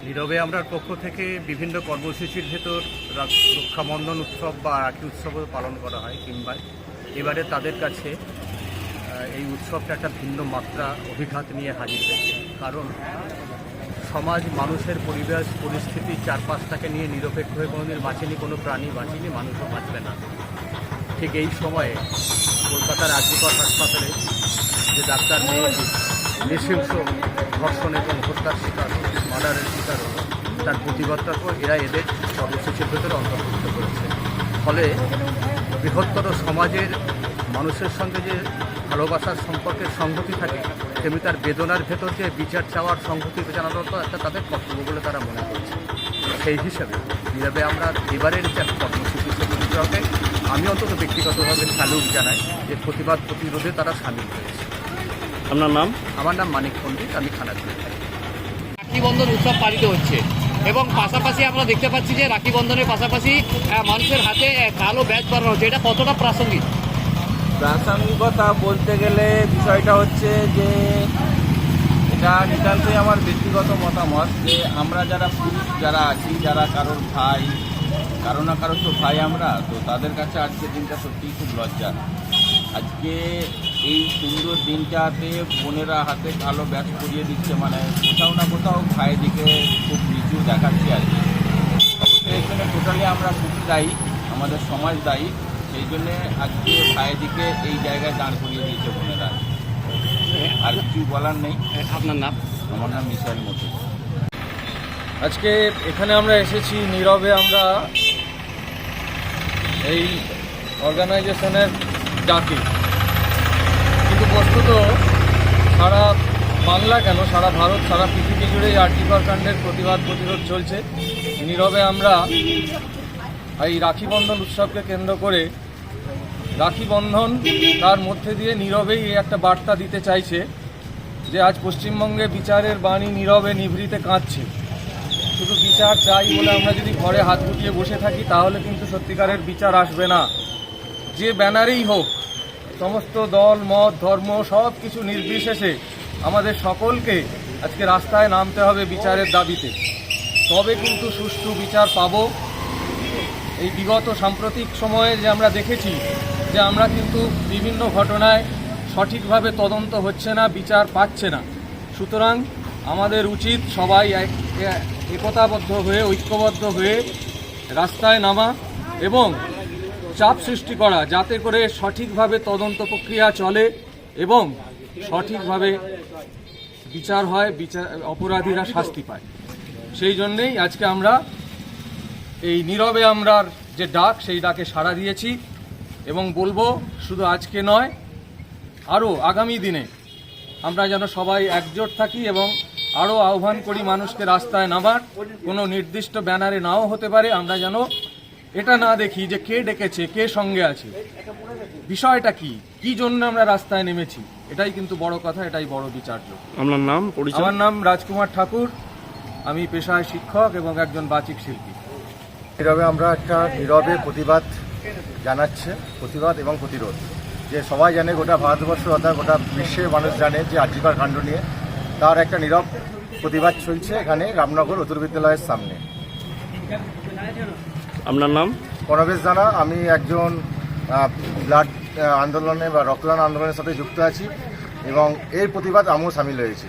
নীরবে আমরার পক্ষ থেকে বিভিন্ন কর্মসূচির ভেতর রক্ষাবন্ধন উৎসব বা রাখি উৎসবও পালন করা হয় কিংবা এবারে তাদের কাছে এই উৎসবটা একটা ভিন্ন মাত্রা অভিঘাত নিয়ে হাজির হয়েছে কারণ সমাজ মানুষের পরিবেশ পরিস্থিতি চারপাশটাকে নিয়ে নিরপেক্ষ হয়ে কোনোদিন বাঁচেনি কোনো প্রাণী বাঁচেনি মানুষও বাঁচবে না ঠিক এই সময়ে কলকাতার আজিকর হাসপাতালে যে ডাক্তার মেয়েটি নৃশংস ধর্ষণ এবং হত্যার শিকার মার্ডারের শিকার হলো। তার প্রতিবাদটা পর এরা এদের কর্মসূচির ভেতরে অন্তর্ভুক্ত করেছে। ফলে বৃহত্তর সমাজের মানুষের সঙ্গে যে ভালোবাসার সম্পর্কের সংহতি থাকে তেমনি তার বেদনার ভেতর যে বিচার চাওয়ার সংহতি জানানো তো একটা তাদের কর্তব্য বলে তারা মনে করছে। সেই হিসাবে নীরবে আমরা এবারের যে কর্মসূচি সেগুলিকে আমি অন্তত ব্যক্তিগতভাবে স্যালুট জানাই যে প্রতিবাদ প্রতিরোধে তারা সামিল হয়েছে। আপনার নাম? আমার নাম মানিক পণ্ডিত আমি রাখি বন্ধন উৎসব পালিত হচ্ছে। এবং পাশাপাশি আমরা দেখতে পাচ্ছি যে রাখি বন্ধনের পাশাপাশি মানুষের হাতে কালো ব্যাচ বানানো হচ্ছে। এটা কতটা প্রাসঙ্গিক? প্রাসঙ্গিকতা বলতে গেলে বিষয়টা হচ্ছে যে, এটা নিতান্তই আমার ব্যক্তিগত মতামত যে আমরা যারা পুরুষ, যারা আছি, যারা কারোর ভাই, কারও না কারোর তো ভাই আমরা, তো তাদের কাছে আজকের দিনটা সত্যিই খুব লজ্জা আজকে এই সুন্দর দিনটাতে বোনেরা হাতে কালো ব্যাগ করিয়ে দিচ্ছে মানে কোথাও না কোথাও ভাইয়ের দিকে খুব নিচু দেখাচ্ছে আর কি। অবশ্যই এখানে টোটালি আমরা খুব দায়ী আমাদের সমাজ দায়ী সেই জন্যে আজকে ভাইয়ের দিকে এই জায়গায় দাঁড় করিয়ে দিয়েছে বোনেরা। আর কিছু বলার নেই। আপনার নাম? আমার নাম মিসাইল মতো। আজকে এখানে আমরা এসেছি নীরবে আমরা এই অর্গানাইজেশনের ডাকে। কিন্তু বস্তুত সারা বাংলা কেন? সারা ভারত, সারা পৃথিবী জুড়ে এই আর্টিকল কাণ্ডের প্রতিবাদ প্রতিরোধ চলছে। নীরবে আমরা এই রাখি বন্ধন উৎসবকে কেন্দ্র করে রাখি বন্ধন তার মধ্যে দিয়ে নীরবেই একটা বার্তা দিতে চাইছে যে আজ পশ্চিমবঙ্গে বিচারের বাণী নীরবে নিভৃতে কাঁদছে। শুধু বিচার চাই বলে আমরা যদি ঘরে হাত গুটিয়ে বসে থাকি, তাহলে কিন্তু সত্যিকারের বিচার আসবে না। যে ব্যানারেই হোক সমস্ত দল, মত, ধর্ম সব কিছু নির্বিশেষে আমাদের সকলকে আজকে রাস্তায় নামতে হবে বিচারের দাবিতে। তবে কিন্তু সুষ্ঠু বিচার পাবো। এই বিগত সাম্প্রতিক সময়ে যে আমরা দেখেছি, যে আমরা কিন্তু বিভিন্ন ঘটনায় সঠিকভাবে তদন্ত হচ্ছে না, বিচার পাচ্ছে না। সুতরাং আমাদের উচিত সবাই এক- একতাবদ্ধ হয়ে, ঐক্যবদ্ধ হয়ে রাস্তায় নামা এবং চাপ সৃষ্টি করা যাতে করে সঠিকভাবে তদন্ত প্রক্রিয়া চলে এবং সঠিকভাবে বিচার হয় বিচার অপরাধীরা শাস্তি পায়। সেই জন্যেই আজকে আমরা এই নীরবে আমরার যে ডাক, সেই ডাকে সাড়া দিয়েছি এবং বলব শুধু আজকে নয়, আরও আগামী দিনে আমরা যেন সবাই একজোট থাকি এবং আরও আহ্বান করি মানুষকে রাস্তায় নামার। কোনো নির্দিষ্ট ব্যানারে নাও হতে পারে, আমরা যেন এটা না দেখি যে কে ডেকেছে কে সঙ্গে আছে। বিষয়টা কি? কি জন্য আমরা রাস্তায় নেমেছি? এটাই কিন্তু বড় কথা এটাই বড় বিচার্য আপনার নাম আমার নাম রাজকুমার ঠাকুর। আমি পেশায় শিক্ষক এবং একজন বাচিক শিল্পী। নীরবে আমরা একটা নীরবে প্রতিবাদ জানাচ্ছে প্রতিবাদ এবং প্রতিরোধ। যে সবাই জানে গোটা ভারতবর্ষ অর্থাৎ গোটা বিশ্বের মানুষ জানে যে আর্যিকর কাণ্ড নিয়ে তার একটা নীরব প্রতিবাদ চলছে এখানে রামনগর উত্তর বিদ্যালয়ের সামনে। আপনার নাম? পরবেশ জানা, আমি একজন ব্লাড আন্দোলনে বা রক্তদান আন্দোলনের সাথে যুক্ত আছি এবং এর প্রতিবাদ আমিও সামিল হয়েছি।